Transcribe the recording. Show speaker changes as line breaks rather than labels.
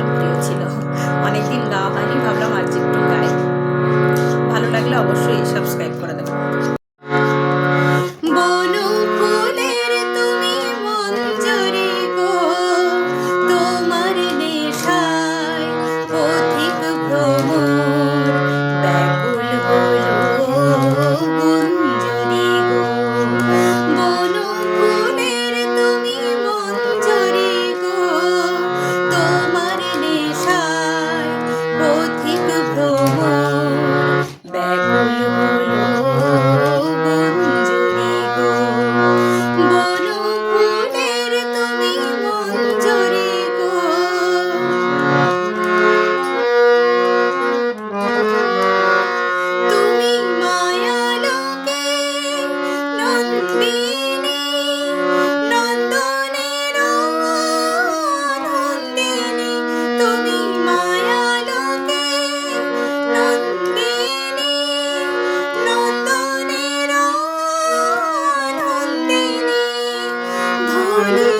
জনপ্রিয় ছিল অনেকদিন গাওয়া হয়নি ভাবলাম আজ একটু গাই ভালো লাগলে অবশ্যই সাবস্ক্রাইব করে দেবো
Thank you.